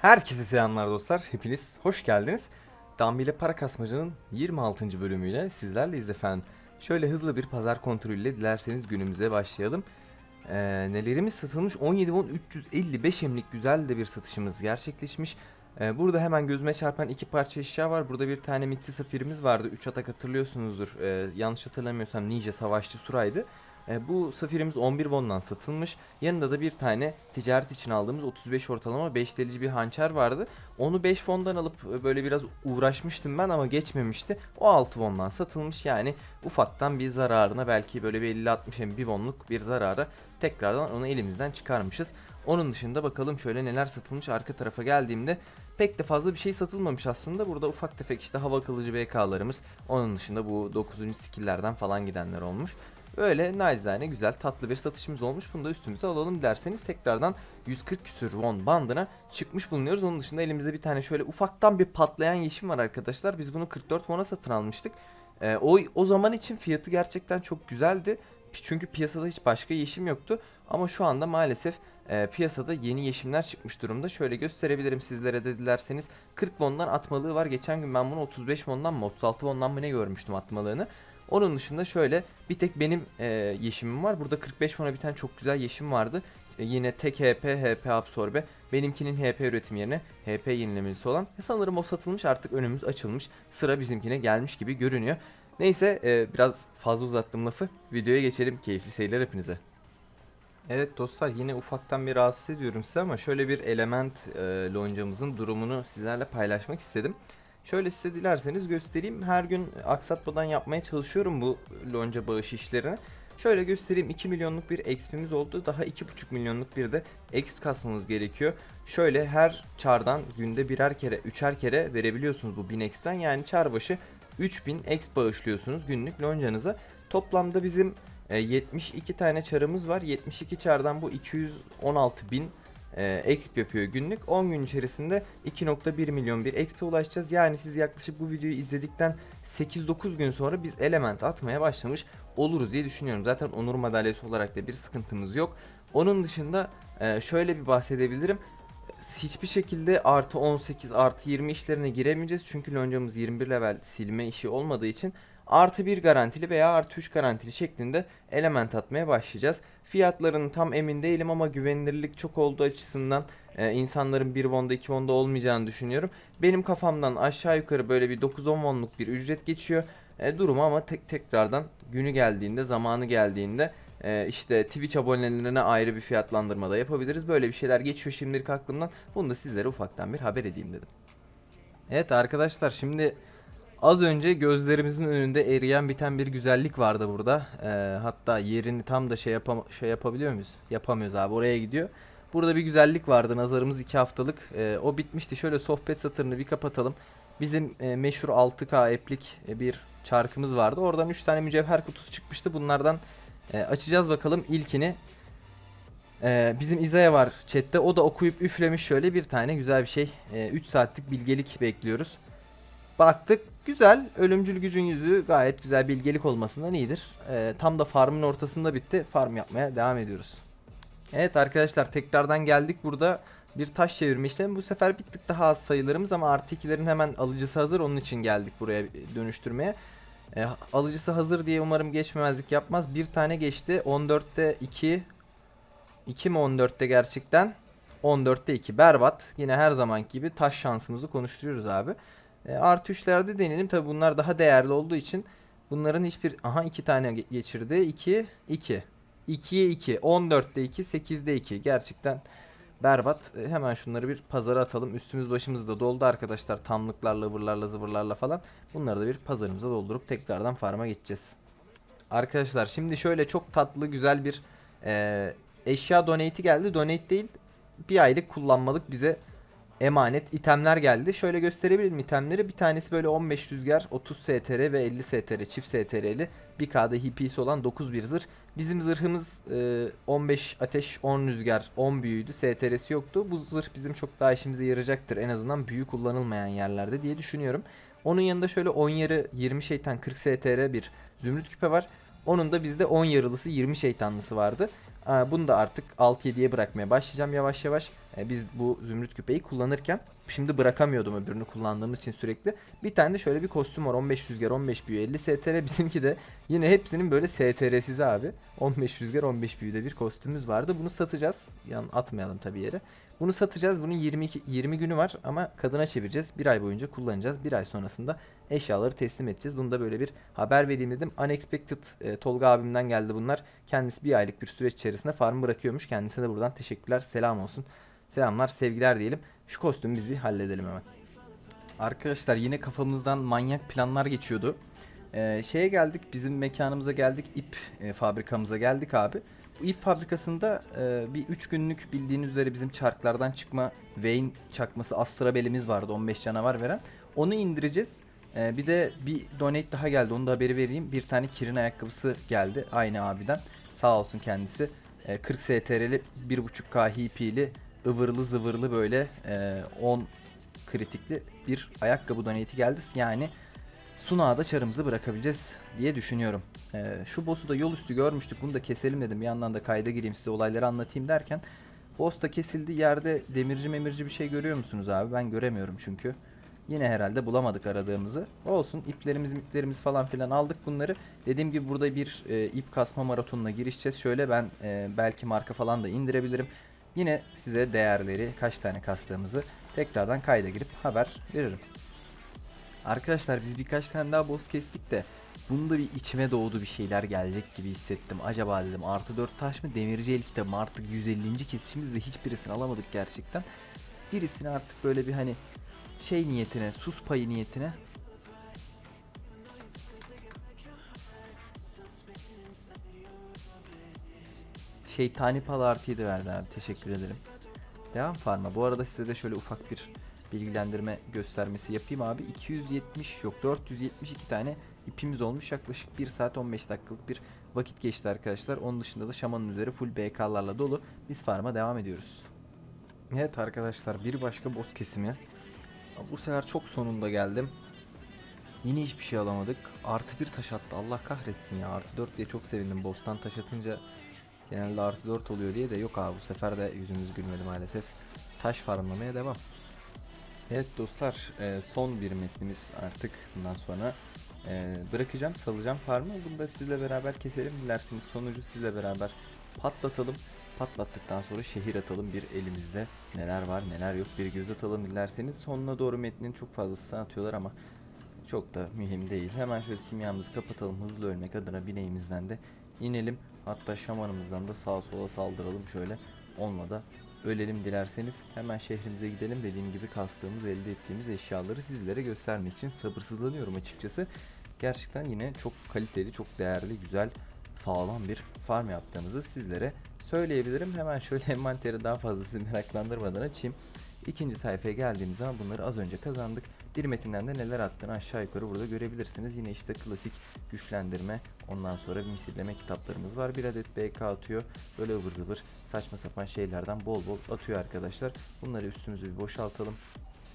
Herkese selamlar dostlar. Hepiniz hoş geldiniz. Dambile Para Kasmacı'nın 26. bölümüyle sizlerleyiz efendim. Şöyle hızlı bir pazar kontrolüyle dilerseniz günümüze başlayalım. Ee, nelerimiz satılmış? 17 won 355 emlik güzel de bir satışımız gerçekleşmiş. Ee, burada hemen gözüme çarpan iki parça eşya var. Burada bir tane Mitsi Safir'imiz vardı. 3 atak hatırlıyorsunuzdur. Ee, yanlış hatırlamıyorsam Ninja Savaşçı Sura'ydı. E, bu safirimiz 11 won'dan satılmış. Yanında da bir tane ticaret için aldığımız 35 ortalama 5 delici bir hançer vardı. Onu 5 won'dan alıp e, böyle biraz uğraşmıştım ben ama geçmemişti. O 6 won'dan satılmış yani ufaktan bir zararına belki böyle bir 50-60 hem 1 won'luk bir zarara tekrardan onu elimizden çıkarmışız. Onun dışında bakalım şöyle neler satılmış arka tarafa geldiğimde pek de fazla bir şey satılmamış aslında. Burada ufak tefek işte hava kılıcı BK'larımız. Onun dışında bu 9. skill'lerden falan gidenler olmuş. Öyle nacizane güzel tatlı bir satışımız olmuş. Bunu da üstümüze alalım derseniz tekrardan 140 küsür won bandına çıkmış bulunuyoruz. Onun dışında elimizde bir tane şöyle ufaktan bir patlayan yeşim var arkadaşlar. Biz bunu 44 won'a satın almıştık. Ee, o, o zaman için fiyatı gerçekten çok güzeldi. Çünkü piyasada hiç başka yeşim yoktu. Ama şu anda maalesef e, piyasada yeni yeşimler çıkmış durumda. Şöyle gösterebilirim sizlere de dilerseniz. 40 won'dan atmalığı var. Geçen gün ben bunu 35 won'dan mı 36 won'dan mı ne görmüştüm atmalığını. Onun dışında şöyle bir tek benim e, yeşimim var. Burada 45 fona bir tane çok güzel yeşim vardı. E, yine tek HP, HP absorbe. Benimkinin HP üretim yerine HP yenilemelisi olan. E, sanırım o satılmış artık önümüz açılmış. Sıra bizimkine gelmiş gibi görünüyor. Neyse e, biraz fazla uzattım lafı. Videoya geçelim. Keyifli seyirler hepinize. Evet dostlar yine ufaktan bir rahatsız ediyorum size ama şöyle bir element e, loncamızın durumunu sizlerle paylaşmak istedim. Şöyle size dilerseniz göstereyim. Her gün aksatmadan yapmaya çalışıyorum bu lonca bağış işlerini. Şöyle göstereyim 2 milyonluk bir exp'imiz oldu. Daha 2,5 milyonluk bir de exp kasmamız gerekiyor. Şöyle her çardan günde birer kere, üçer kere verebiliyorsunuz bu 1000 exp'ten. Yani çar başı 3000 exp bağışlıyorsunuz günlük loncanıza. Toplamda bizim e, 72 tane çarımız var. 72 çardan bu 216 bin e, exp yapıyor günlük. 10 gün içerisinde 2.1 milyon bir exp ulaşacağız. Yani siz yaklaşık bu videoyu izledikten 8-9 gün sonra biz element atmaya başlamış oluruz diye düşünüyorum. Zaten onur madalyası olarak da bir sıkıntımız yok. Onun dışında e, şöyle bir bahsedebilirim. Hiçbir şekilde artı 18 artı 20 işlerine giremeyeceğiz. Çünkü loncamız 21 level silme işi olmadığı için artı 1 garantili veya artı 3 garantili şeklinde element atmaya başlayacağız. Fiyatlarını tam emin değilim ama güvenilirlik çok olduğu açısından e, insanların 1 won'da 2 won'da olmayacağını düşünüyorum. Benim kafamdan aşağı yukarı böyle bir 9-10 won'luk bir ücret geçiyor. E, durum ama tek tekrardan günü geldiğinde, zamanı geldiğinde e, işte Twitch abonelerine ayrı bir fiyatlandırma da yapabiliriz. Böyle bir şeyler geçiyor şimdilik aklımdan. Bunu da sizlere ufaktan bir haber edeyim dedim. Evet arkadaşlar şimdi Az önce gözlerimizin önünde eriyen biten bir güzellik vardı burada. Ee, hatta yerini tam da şey, yapam şey yapabiliyor muyuz? Yapamıyoruz abi oraya gidiyor. Burada bir güzellik vardı nazarımız 2 haftalık. Ee, o bitmişti. Şöyle sohbet satırını bir kapatalım. Bizim e, meşhur 6K app'lik e, bir çarkımız vardı. Oradan 3 tane mücevher kutusu çıkmıştı. Bunlardan e, açacağız bakalım ilkini. Ee, bizim İzaya var chatte. O da okuyup üflemiş şöyle bir tane güzel bir şey. 3 saatlik bilgelik bekliyoruz. Baktık güzel. Ölümcül gücün yüzü gayet güzel bilgelik olmasından iyidir. Ee, tam da farmın ortasında bitti. Farm yapmaya devam ediyoruz. Evet arkadaşlar tekrardan geldik burada. Bir taş çevirme işlemi. Bu sefer bir tık daha az sayılarımız ama artı ikilerin hemen alıcısı hazır. Onun için geldik buraya dönüştürmeye. Ee, alıcısı hazır diye umarım geçmemezlik yapmaz. Bir tane geçti. 14'te 2. 2 mi 14'te gerçekten? 14'te 2. Berbat. Yine her zamanki gibi taş şansımızı konuşturuyoruz abi. E, artı 3'lerde deneyelim. Tabi bunlar daha değerli olduğu için bunların hiçbir... Aha 2 tane geçirdi. 2, 2. 2'ye 2. 14'te 2, 8'de 2. Gerçekten berbat. E, hemen şunları bir pazara atalım. Üstümüz başımız da doldu arkadaşlar. Tamlıklarla, vırlarla, zıvırlarla falan. Bunları da bir pazarımıza doldurup tekrardan farma geçeceğiz. Arkadaşlar şimdi şöyle çok tatlı güzel bir e, eşya donate'i geldi. Donate değil bir aylık kullanmalık bize emanet itemler geldi. Şöyle gösterebilirim itemleri. Bir tanesi böyle 15 rüzgar, 30 STR ve 50 STR çift STR'li. Bir K'da HP'si olan 9 bir zırh. Bizim zırhımız e, 15 ateş, 10 rüzgar, 10 büyüydü. STR'si yoktu. Bu zırh bizim çok daha işimize yarayacaktır. En azından büyü kullanılmayan yerlerde diye düşünüyorum. Onun yanında şöyle 10 yarı 20 şeytan 40 STR bir zümrüt küpe var. Onun da bizde 10 yarılısı 20 şeytanlısı vardı. Bunu da artık 6-7'ye bırakmaya başlayacağım yavaş yavaş. Ee, Biz bu zümrüt küpeyi kullanırken şimdi bırakamıyordum öbürünü kullandığımız için sürekli. Bir tane de şöyle bir kostüm var 15 rüzgar 15 büyü 50 STR bizimki de yine hepsinin böyle STR'siz abi. 15 rüzgar 15 büyüde bir kostümümüz vardı. Bunu satacağız. Yan atmayalım tabii yere. Bunu satacağız. Bunun 22 20 günü var ama kadına çevireceğiz. Bir ay boyunca kullanacağız. Bir ay sonrasında eşyaları teslim edeceğiz. Bunu da böyle bir haber vereyim dedim. Unexpected e, Tolga abimden geldi bunlar. Kendisi bir aylık bir süreç içerisinde farmı bırakıyormuş. Kendisine de buradan teşekkürler. Selam olsun. Selamlar, sevgiler diyelim. Şu kostümü biz bir halledelim hemen. Arkadaşlar yine kafamızdan manyak planlar geçiyordu. Ee, şeye geldik, bizim mekanımıza geldik, ip e, fabrikamıza geldik abi. Bu ip fabrikasında e, bir 3 günlük bildiğiniz üzere bizim çarklardan çıkma Vayne çakması Astra belimiz vardı 15 canavar veren. Onu indireceğiz. E, bir de bir donate daha geldi onu da haberi vereyim. Bir tane Kirin ayakkabısı geldi aynı abiden. Sağ olsun kendisi. E, 40 STR'li 1.5K HP'li ıvırlı zıvırlı böyle e, 10 kritikli bir ayakkabı donate'i geldi. Yani Sunağa da çarımızı bırakabileceğiz diye düşünüyorum. Ee, şu boss'u da yol üstü görmüştük. Bunu da keselim dedim. Bir yandan da kayda gireyim size olayları anlatayım derken. Boss da kesildi. Yerde demirci memirci bir şey görüyor musunuz abi? Ben göremiyorum çünkü. Yine herhalde bulamadık aradığımızı. Olsun iplerimiz iplerimiz falan filan aldık bunları. Dediğim gibi burada bir e, ip kasma maratonuna girişeceğiz. Şöyle ben e, belki marka falan da indirebilirim. Yine size değerleri kaç tane kastığımızı tekrardan kayda girip haber veririm. Arkadaşlar biz birkaç tane daha boss kestik de bunda bir içime doğdu bir şeyler gelecek gibi hissettim. Acaba dedim artı 4 taş mı demirci el kitabı artık 150. kesişimiz ve hiçbirisini alamadık gerçekten. Birisini artık böyle bir hani şey niyetine sus payı niyetine Şeytani pal artı 7 verdi abi teşekkür ederim. Devam farma. Bu arada size de şöyle ufak bir bilgilendirme göstermesi yapayım abi. 270 yok 472 tane ipimiz olmuş. Yaklaşık 1 saat 15 dakikalık bir vakit geçti arkadaşlar. Onun dışında da şamanın üzeri full BK'larla dolu. Biz farma devam ediyoruz. Evet arkadaşlar bir başka boss kesimi. Bu sefer çok sonunda geldim. Yine hiçbir şey alamadık. Artı bir taş attı. Allah kahretsin ya. Artı 4 diye çok sevindim. Boss'tan taş atınca genelde artı 4 oluyor diye de yok abi bu sefer de yüzümüz gülmedi maalesef. Taş farmlamaya devam. Evet dostlar e, son bir metnimiz artık bundan sonra. E, bırakacağım salacağım farmı. Bunu da sizle beraber keselim. Dilerseniz sonucu sizle beraber patlatalım. Patlattıktan sonra şehir atalım. Bir elimizde neler var neler yok. Bir göz atalım dilerseniz. Sonuna doğru metnin çok fazlasını atıyorlar ama çok da mühim değil. Hemen şöyle simyamızı kapatalım. Hızlı ölmek adına bineğimizden de inelim hatta şamanımızdan da sağa sola saldıralım şöyle da ölelim dilerseniz hemen şehrimize gidelim. Dediğim gibi kastığımız, elde ettiğimiz eşyaları sizlere göstermek için sabırsızlanıyorum açıkçası. Gerçekten yine çok kaliteli, çok değerli, güzel, sağlam bir farm yaptığımızı sizlere söyleyebilirim. Hemen şöyle envanteri daha fazla sizi meraklandırmadan açayım. İkinci sayfaya geldiğimiz zaman bunları az önce kazandık. Bir metinden de neler attığını aşağı yukarı burada görebilirsiniz. Yine işte klasik güçlendirme, ondan sonra misilleme kitaplarımız var. Bir adet BK atıyor. Böyle ıvır zıvır saçma sapan şeylerden bol bol atıyor arkadaşlar. Bunları üstümüzü bir boşaltalım.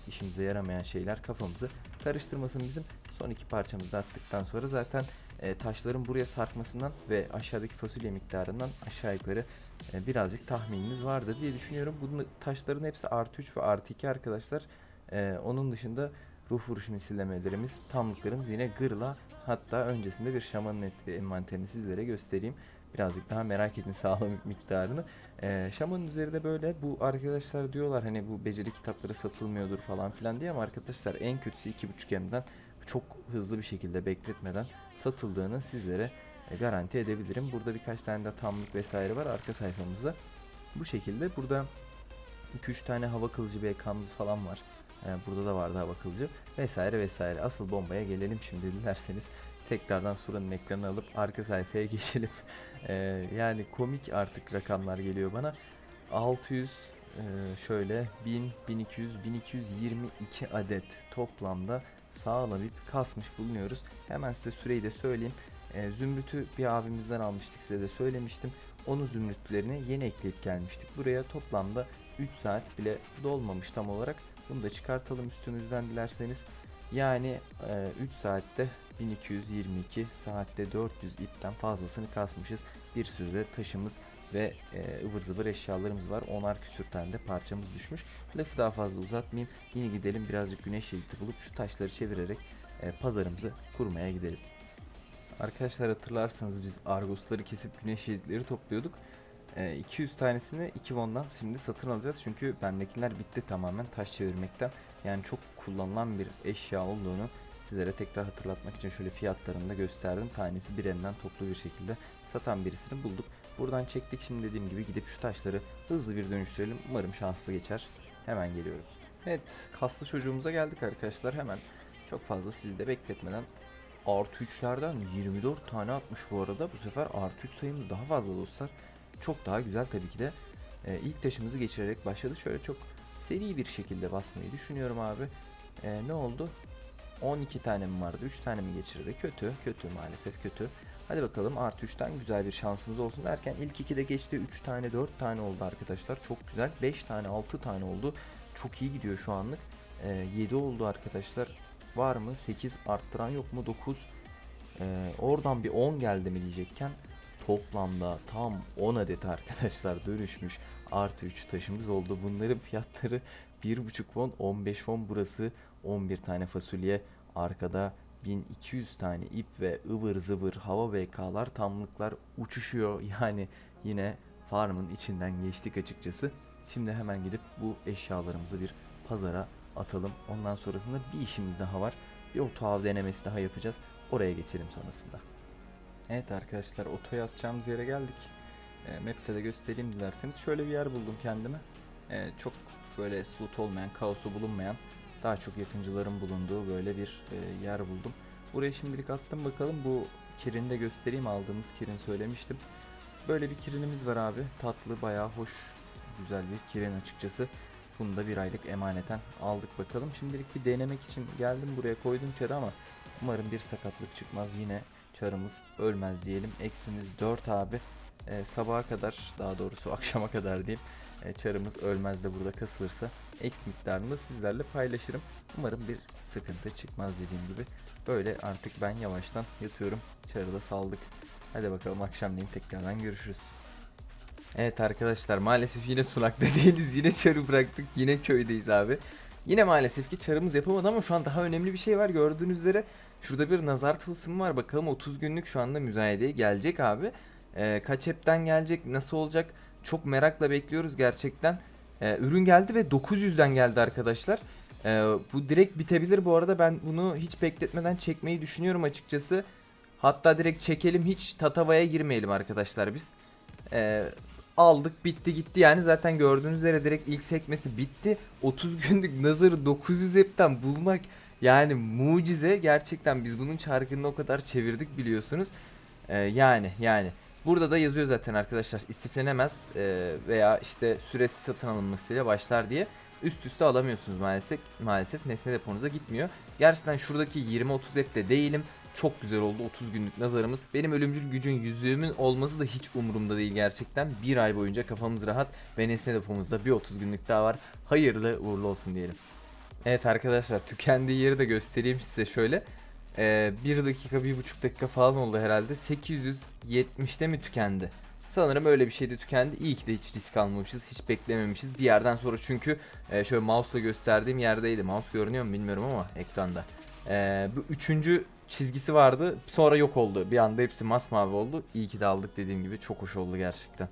İşimize yaramayan şeyler kafamızı karıştırmasın bizim. Son iki parçamızı attıktan sonra zaten e, taşların buraya sarkmasından ve aşağıdaki fasulye miktarından aşağı yukarı e, birazcık tahmininiz vardır diye düşünüyorum. Bunun taşların hepsi artı 3 ve artı 2 arkadaşlar. E, onun dışında ruh vuruş misillemelerimiz, tamlıklarımız yine gırla. Hatta öncesinde bir şamanın envanterini sizlere göstereyim. Birazcık daha merak edin sağlam miktarını. Ee, şamanın üzerinde böyle bu arkadaşlar diyorlar hani bu beceri kitapları satılmıyordur falan filan diye ama arkadaşlar en kötüsü 2.5M'den çok hızlı bir şekilde bekletmeden satıldığını sizlere e, garanti edebilirim. Burada birkaç tane de tamlık vesaire var arka sayfamızda. Bu şekilde burada 2-3 tane hava kılıcı BK'mız falan var. Ee, burada da vardı hava kılıcı vesaire vesaire. Asıl bombaya gelelim şimdi dilerseniz. Tekrardan Sura'nın ekranını alıp arka sayfaya geçelim. Ee, yani komik artık rakamlar geliyor bana. 600 e, şöyle 1000, 1200, 1222 adet toplamda sağlam ip kasmış bulunuyoruz. Hemen size süreyi de söyleyeyim. Ee, zümrütü bir abimizden almıştık size de söylemiştim. Onun zümrütlerini yeni ekleyip gelmiştik. Buraya toplamda 3 saat bile dolmamış tam olarak. Bunu da çıkartalım üstümüzden dilerseniz. Yani e, 3 saatte 1222 saatte 400 ipten fazlasını kasmışız. bir sürü de taşımız ve e, ıvır zıvır eşyalarımız var. Onar küsür tane de parçamız düşmüş. Lafı daha fazla uzatmayayım. Yine gidelim birazcık güneş şeridi bulup şu taşları çevirerek e, pazarımızı kurmaya gidelim. Arkadaşlar hatırlarsanız biz argosları kesip güneş şeritleri topluyorduk. E, 200 tanesini 2 won'dan şimdi satın alacağız. Çünkü bendekiler bitti tamamen taş çevirmekten. Yani çok kullanılan bir eşya olduğunu sizlere tekrar hatırlatmak için şöyle fiyatlarını da gösterdim. Tanesi bir elden toplu bir şekilde satan birisini bulduk. Buradan çektik şimdi dediğim gibi gidip şu taşları hızlı bir dönüştürelim. Umarım şanslı geçer. Hemen geliyorum. Evet kaslı çocuğumuza geldik arkadaşlar hemen. Çok fazla sizi de bekletmeden artı 3'lerden 24 tane atmış bu arada. Bu sefer artı 3 sayımız daha fazla dostlar. Çok daha güzel tabii ki de. Ee, ilk taşımızı geçirerek başladı. Şöyle çok seri bir şekilde basmayı düşünüyorum abi. Ee, ne oldu? 12 tane mi vardı? 3 tane mi geçirdi? Kötü. Kötü maalesef kötü. Hadi bakalım artı 3'ten güzel bir şansımız olsun derken ilk 2'de geçti. 3 tane 4 tane oldu arkadaşlar. Çok güzel. 5 tane 6 tane oldu. Çok iyi gidiyor şu anlık. Ee, 7 oldu arkadaşlar. Var mı? 8 arttıran yok mu? 9. Ee, oradan bir 10 geldi mi diyecekken toplamda tam 10 adet arkadaşlar dönüşmüş. Artı 3 taşımız oldu. Bunların fiyatları 1.5 won 15 won burası 11 tane fasulye arkada 1200 tane ip ve ıvır zıvır hava VK'lar tamlıklar uçuşuyor. Yani yine farmın içinden geçtik açıkçası. Şimdi hemen gidip bu eşyalarımızı bir pazara atalım. Ondan sonrasında bir işimiz daha var. Bir oto av denemesi daha yapacağız. Oraya geçelim sonrasında. Evet arkadaşlar otoya atacağımız yere geldik. E, map'te de göstereyim dilerseniz. Şöyle bir yer buldum kendime. E, çok böyle slot olmayan, kaosu bulunmayan, daha çok yakıncıların bulunduğu böyle bir e, yer buldum. Buraya şimdilik attım bakalım. Bu kirini de göstereyim. Aldığımız kirin söylemiştim. Böyle bir kirinimiz var abi. Tatlı, bayağı hoş, güzel bir kirin açıkçası. Bunu da bir aylık emaneten aldık bakalım. Şimdilik bir denemek için geldim buraya koydum çarı ama umarım bir sakatlık çıkmaz. Yine çarımız ölmez diyelim. Xp'imiz 4 abi. Ee, sabaha kadar daha doğrusu akşama kadar diyeyim. Ee, çarımız ölmez de burada kasılırsa X miktarını sizlerle paylaşırım. Umarım bir sıkıntı çıkmaz dediğim gibi. Böyle artık ben yavaştan yatıyorum. Çarı da saldık. Hadi bakalım akşamleyin tekrardan görüşürüz. Evet arkadaşlar maalesef yine sulakta değiliz. Yine çarı bıraktık. Yine köydeyiz abi. Yine maalesef ki çarımız yapamadı ama şu an daha önemli bir şey var. Gördüğünüz üzere şurada bir nazar tılsımı var. Bakalım 30 günlük şu anda müzayedeye gelecek abi. Ee, kaç hepten gelecek? Nasıl olacak? Çok merakla bekliyoruz gerçekten. Ee, ürün geldi ve 900'den geldi arkadaşlar. Ee, bu direkt bitebilir bu arada. Ben bunu hiç bekletmeden çekmeyi düşünüyorum açıkçası. Hatta direkt çekelim hiç tatavaya girmeyelim arkadaşlar biz. Ee, aldık bitti gitti yani zaten gördüğünüz üzere direkt ilk sekmesi bitti. 30 günlük nazarı 900 hepten bulmak yani mucize gerçekten biz bunun çarkını o kadar çevirdik biliyorsunuz. Ee, yani yani burada da yazıyor zaten arkadaşlar istiflenemez ee, veya işte süresiz satın alınmasıyla başlar diye üst üste alamıyorsunuz maalesef maalesef nesne deponuza gitmiyor. Gerçekten şuradaki 20-30 hepte değilim. Çok güzel oldu 30 günlük nazarımız. Benim ölümcül gücün yüzüğümün olması da hiç umurumda değil gerçekten. Bir ay boyunca kafamız rahat ve nesne depomuzda bir 30 günlük daha var. Hayırlı uğurlu olsun diyelim. Evet arkadaşlar tükendiği yeri de göstereyim size şöyle. Ee, 1 dakika 1,5 dakika falan oldu herhalde. 870'te mi tükendi? Sanırım öyle bir şeyde tükendi. İyi ki de hiç risk almamışız. Hiç beklememişiz. Bir yerden sonra çünkü e, şöyle mouse'la gösterdiğim yerdeydi. Mouse görünüyor mu bilmiyorum ama ekranda. Ee, bu üçüncü çizgisi vardı. Sonra yok oldu. Bir anda hepsi masmavi oldu. İyi ki de aldık dediğim gibi. Çok hoş oldu gerçekten.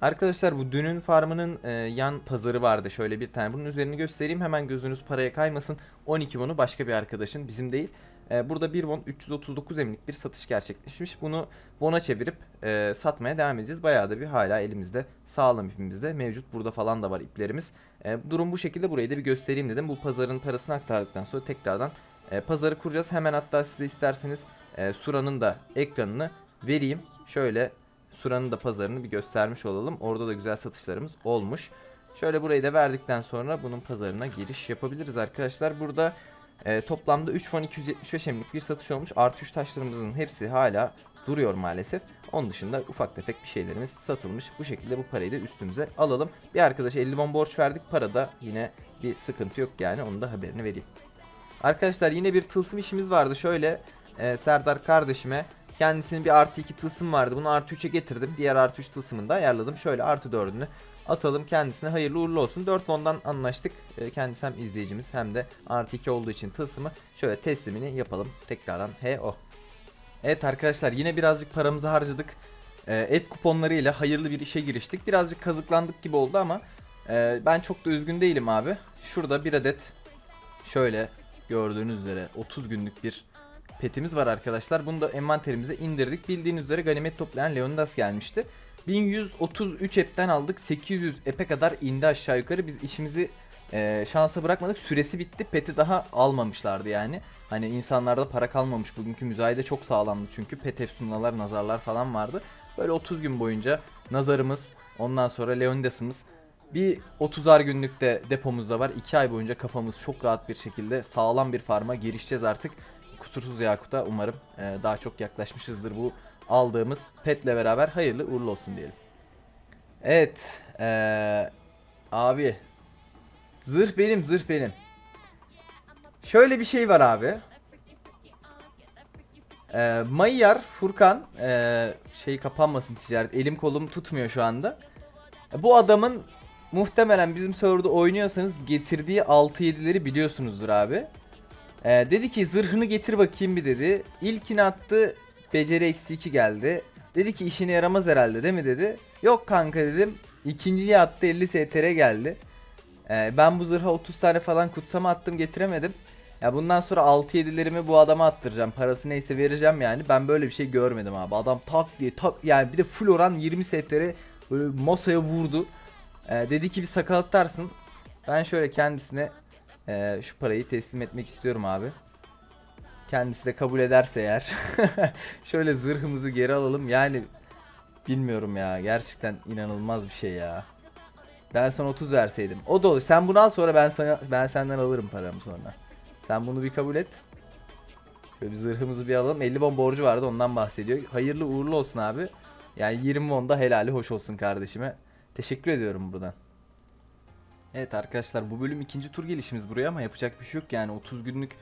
Arkadaşlar bu dünün farmının e, yan pazarı vardı. Şöyle bir tane. Bunun üzerini göstereyim. Hemen gözünüz paraya kaymasın. 12 won'u başka bir arkadaşın. Bizim değil. E, burada 1 won 339 emlik bir satış gerçekleşmiş. Bunu won'a çevirip e, satmaya devam edeceğiz. Bayağı da bir hala elimizde sağlam ipimizde mevcut. Burada falan da var iplerimiz. E, durum bu şekilde. Burayı da bir göstereyim dedim. Bu pazarın parasını aktardıktan sonra tekrardan e, pazarı kuracağız. Hemen hatta size isterseniz e, Sura'nın da ekranını vereyim. Şöyle Sura'nın da pazarını bir göstermiş olalım. Orada da güzel satışlarımız olmuş. Şöyle burayı da verdikten sonra bunun pazarına giriş yapabiliriz arkadaşlar. Burada e, toplamda 3 fon 275 emlik bir satış olmuş. Artı 3 taşlarımızın hepsi hala duruyor maalesef. Onun dışında ufak tefek bir şeylerimiz satılmış. Bu şekilde bu parayı da üstümüze alalım. Bir arkadaşa 50 bon borç verdik. Parada yine bir sıkıntı yok yani. Onun da haberini vereyim. Arkadaşlar yine bir tılsım işimiz vardı. Şöyle e, Serdar kardeşime Kendisinin bir artı 2 tılsım vardı. Bunu artı 3'e getirdim. Diğer artı 3 tılsımını da ayarladım. Şöyle artı 4'ünü atalım kendisine hayırlı uğurlu olsun. 4 won'dan anlaştık. Ee, kendisi hem izleyicimiz hem de artı 2 olduğu için tılsımı şöyle teslimini yapalım. Tekrardan he o. Evet arkadaşlar yine birazcık paramızı harcadık. Ee, app kuponlarıyla hayırlı bir işe giriştik. Birazcık kazıklandık gibi oldu ama e, ben çok da üzgün değilim abi. Şurada bir adet şöyle gördüğünüz üzere 30 günlük bir petimiz var arkadaşlar. Bunu da envanterimize indirdik. Bildiğiniz üzere ganimet toplayan Leonidas gelmişti. 1133 app'ten aldık. 800 app'e kadar indi aşağı yukarı. Biz işimizi e, şansa bırakmadık. Süresi bitti. Pet'i daha almamışlardı yani. Hani insanlarda para kalmamış. Bugünkü müzayede çok sağlamdı çünkü. Pet efsunalar, nazarlar falan vardı. Böyle 30 gün boyunca nazarımız, ondan sonra Leonidas'ımız bir 30'ar günlük de depomuzda var. 2 ay boyunca kafamız çok rahat bir şekilde sağlam bir farma girişeceğiz artık. Kusursuz Yakut'a umarım e, daha çok yaklaşmışızdır bu aldığımız petle beraber hayırlı uğurlu olsun diyelim. Evet. eee, abi. Zırh benim zırh benim. Şöyle bir şey var abi. Eee Mayyar Furkan eee şey kapanmasın ticaret elim kolum tutmuyor şu anda. Bu adamın muhtemelen bizim serverda oynuyorsanız getirdiği 6-7'leri biliyorsunuzdur abi. Ee, dedi ki zırhını getir bakayım bir dedi. İlkini attı beceri eksi 2 geldi. Dedi ki işine yaramaz herhalde değil mi dedi. Yok kanka dedim. İkinciyi attı 50 STR geldi. Ee, ben bu zırha 30 tane falan kutsama attım getiremedim. Ya bundan sonra 6-7'lerimi bu adama attıracağım. Parası neyse vereceğim yani. Ben böyle bir şey görmedim abi. Adam tak diye tak yani bir de full oran 20 STR böyle masaya vurdu. Ee, dedi ki bir sakal atarsın. Ben şöyle kendisine ee, şu parayı teslim etmek istiyorum abi. Kendisi de kabul ederse eğer. Şöyle zırhımızı geri alalım. Yani bilmiyorum ya. Gerçekten inanılmaz bir şey ya. Ben sana 30 verseydim. O da olur. Sen bunu al sonra ben sana ben senden alırım paramı sonra. Sen bunu bir kabul et. Şöyle bir zırhımızı bir alalım. 50 bon borcu vardı ondan bahsediyor. Hayırlı uğurlu olsun abi. Yani 20 bon da helali hoş olsun kardeşime. Teşekkür ediyorum buradan. Evet arkadaşlar bu bölüm ikinci tur gelişimiz buraya ama yapacak bir şey yok yani 30 günlük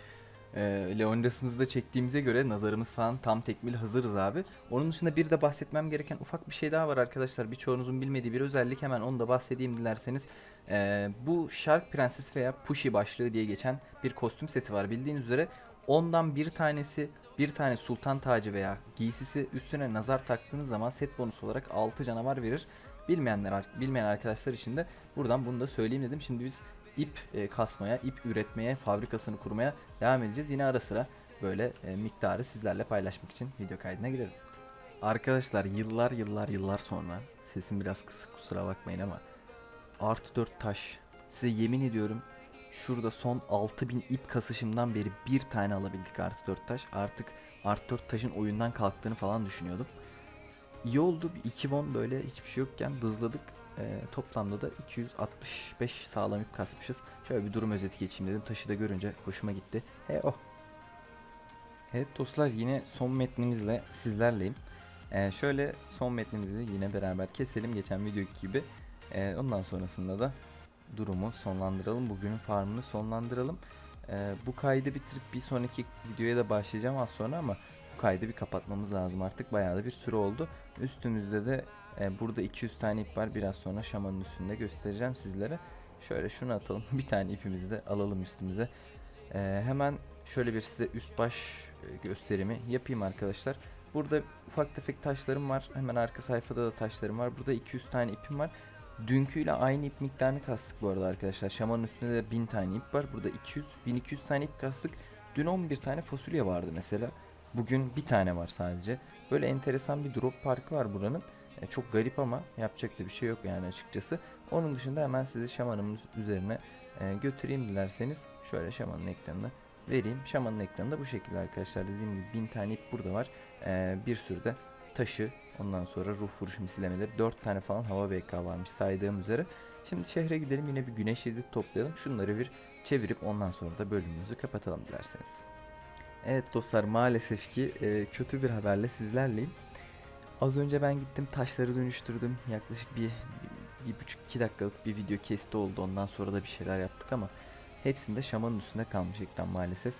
e, Leonidas'ımızı da çektiğimize göre nazarımız falan tam tekmil hazırız abi. Onun dışında bir de bahsetmem gereken ufak bir şey daha var arkadaşlar birçoğunuzun bilmediği bir özellik hemen onu da bahsedeyim dilerseniz. E, bu Shark Prenses veya Pushy başlığı diye geçen bir kostüm seti var bildiğiniz üzere ondan bir tanesi bir tane sultan tacı veya giysisi üstüne nazar taktığınız zaman set bonus olarak 6 canavar verir. Bilmeyenler bilmeyen arkadaşlar için de buradan bunu da söyleyeyim dedim. Şimdi biz ip e, kasmaya, ip üretmeye, fabrikasını kurmaya devam edeceğiz. Yine ara sıra böyle e, miktarı sizlerle paylaşmak için video kaydına girelim. Arkadaşlar yıllar yıllar yıllar sonra sesim biraz kısık kusura bakmayın ama artı 4 taş size yemin ediyorum şurada son 6000 ip kasışımdan beri bir tane alabildik artı 4 taş. Artık artı 4 taşın oyundan kalktığını falan düşünüyordum. İyi oldu. Bir 2 bon böyle hiçbir şey yokken dızladık. Ee, toplamda da 265 sağlam ip kasmışız. Şöyle bir durum özeti geçeyim dedim. Taşı da görünce hoşuma gitti. He oh. Evet dostlar yine son metnimizle sizlerleyim. Ee, şöyle son metnimizi yine beraber keselim geçen videoki gibi. Ee, ondan sonrasında da durumu sonlandıralım. Bugünün farmını sonlandıralım. Ee, bu kaydı bitirip bir sonraki videoya da başlayacağım az sonra ama bu kaydı bir kapatmamız lazım artık. Bayağı da bir süre oldu. Üstümüzde de e, burada 200 tane ip var. Biraz sonra şamanın üstünde göstereceğim sizlere. Şöyle şunu atalım. bir tane ipimizi de alalım üstümüze. E, hemen şöyle bir size üst baş e, gösterimi yapayım arkadaşlar. Burada ufak tefek taşlarım var. Hemen arka sayfada da taşlarım var. Burada 200 tane ipim var. Dünküyle aynı ip miktarını kastık bu arada arkadaşlar. Şamanın üstünde de 1000 tane ip var. Burada 200, 1200 tane ip kastık. Dün 11 tane fasulye vardı mesela. Bugün bir tane var sadece. Böyle enteresan bir drop parkı var buranın. E, çok garip ama yapacak da bir şey yok yani açıkçası. Onun dışında hemen sizi şamanımız üzerine e, götüreyim dilerseniz. Şöyle şamanın ekranını vereyim. Şamanın ekranı da bu şekilde arkadaşlar. Dediğim gibi 1000 tane ip burada var. E, bir sürü de taşı. Ondan sonra ruh vuruş misillemeleri. 4 tane falan hava BK varmış saydığım üzere. Şimdi şehre gidelim yine bir güneş yedi toplayalım. Şunları bir çevirip ondan sonra da bölümümüzü kapatalım dilerseniz. Evet dostlar maalesef ki e, kötü bir haberle sizlerleyim. Az önce ben gittim taşları dönüştürdüm. Yaklaşık bir, bir, bir buçuk iki dakikalık bir video kesti oldu. Ondan sonra da bir şeyler yaptık ama hepsinde şamanın üstünde kalmış ekran maalesef.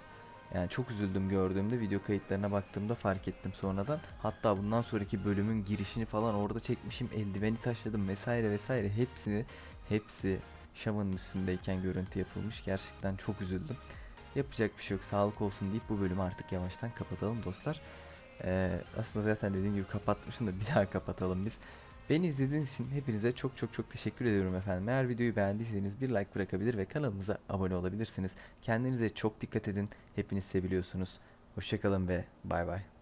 Yani çok üzüldüm gördüğümde video kayıtlarına baktığımda fark ettim sonradan. Hatta bundan sonraki bölümün girişini falan orada çekmişim. Eldiveni taşladım vesaire vesaire. Hepsini hepsi şamanın üstündeyken görüntü yapılmış. Gerçekten çok üzüldüm. Yapacak bir şey yok. Sağlık olsun deyip bu bölümü artık yavaştan kapatalım dostlar. Ee, aslında zaten dediğim gibi kapatmışım da bir daha kapatalım biz. Beni izlediğiniz için hepinize çok çok çok teşekkür ediyorum efendim. Eğer videoyu beğendiyseniz bir like bırakabilir ve kanalımıza abone olabilirsiniz. Kendinize çok dikkat edin. Hepiniz seviliyorsunuz. Hoşçakalın ve bay bay.